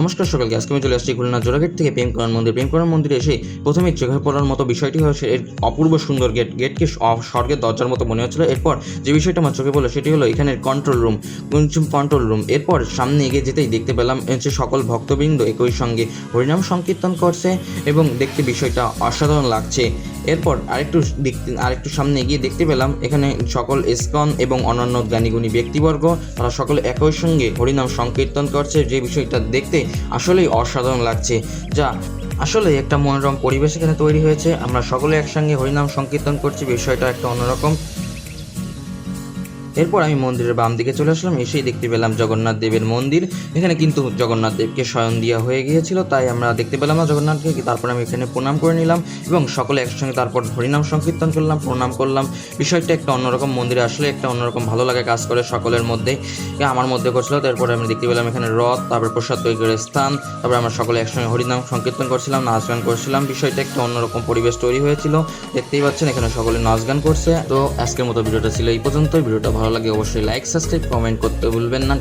নমস্কার সকলকে, আজকে আমি চলে আসছি খুলনা জোড়াগেট থেকে প্রেমকরণ মন্দির। প্রেমকরণ মন্দিরে এসে প্রথমে চোখে পড়ার মতো বিষয়টি হচ্ছে এর অপূর্ব সুন্দর গেট গেটকে স্বর্গের দরজার মতো মনে হচ্ছিল। এরপর যে বিষয়টা আমার চোখে পড়ল সেটি হলো এখানের কন্ট্রোল রুম কন্ট্রোল রুম এরপর সামনে এগিয়ে যেতেই দেখতে পেলাম হচ্ছে সকল ভক্তবৃন্দ একই সঙ্গে হরিনাম সংকীর্তন করছে এবং দেখতে বিষয়টা অসাধারণ লাগছে। এরপর আরেকটু দেখতে আরেকটু সামনে এগিয়ে দেখতে পেলাম এখানে সকল ইসকন এবং অন্যান্য জ্ঞানীগুণী ব্যক্তিবর্গ, তারা সকলে একই সঙ্গে হরিনাম সংকীর্তন করছে। যে বিষয়টা দেখতে আসলেই অসাধারণ লাগছে। যা আসলে একটা মনোরম পরিবেশ এখানে তৈরি হয়েছে। আমরা সকলে একসঙ্গে হরিনাম সংকীর্তন করছি, বিষয়টা একটা অন্যরকম। এরপর আমি মন্দিরের বাম দিকে চলে আসলাম, এসেই দেখতে পেলাম জগন্নাথ দেবের মন্দির। এখানে কিন্তু জগন্নাথ দেবকে শয়ন দেওয়া হয়ে গিয়েছিল, তাই আমরা দেখতে পেলাম না জগন্নাথকে। তারপর আমি এখানে প্রণাম করে নিলাম এবং সকলে একসঙ্গে তারপর হরিনাম সংকীর্তন করলাম, প্রণাম করলাম। বিষয়টা একটা অন্যরকম মন্দিরে আসলে একটা অন্যরকম ভালো লাগে কাজ করে সকলের মধ্যে। আমার মধ্যে করছিল, তারপরে আমি দেখতে পেলাম এখানে রথ, তারপর প্রসাদ তৈরির স্থান, তারপর আমরা সকলে একসঙ্গে হরিনাম সংকীর্তন করছিলাম, নাচ গান করছিলাম। বিষয়টা একটা অন্যরকম পরিবেশ তৈরি হয়েছিল। দেখতেই পাচ্ছেন, এখানে সকলে নাচ গান করছে। তো আজকের মতো ভিডিওটা ছিল এই পর্যন্ত ভিডিওটা ভালো লাগে অবশ্যই লাইক সাবস্ক্রাইব কমেন্ট করতে ভুলবেন না।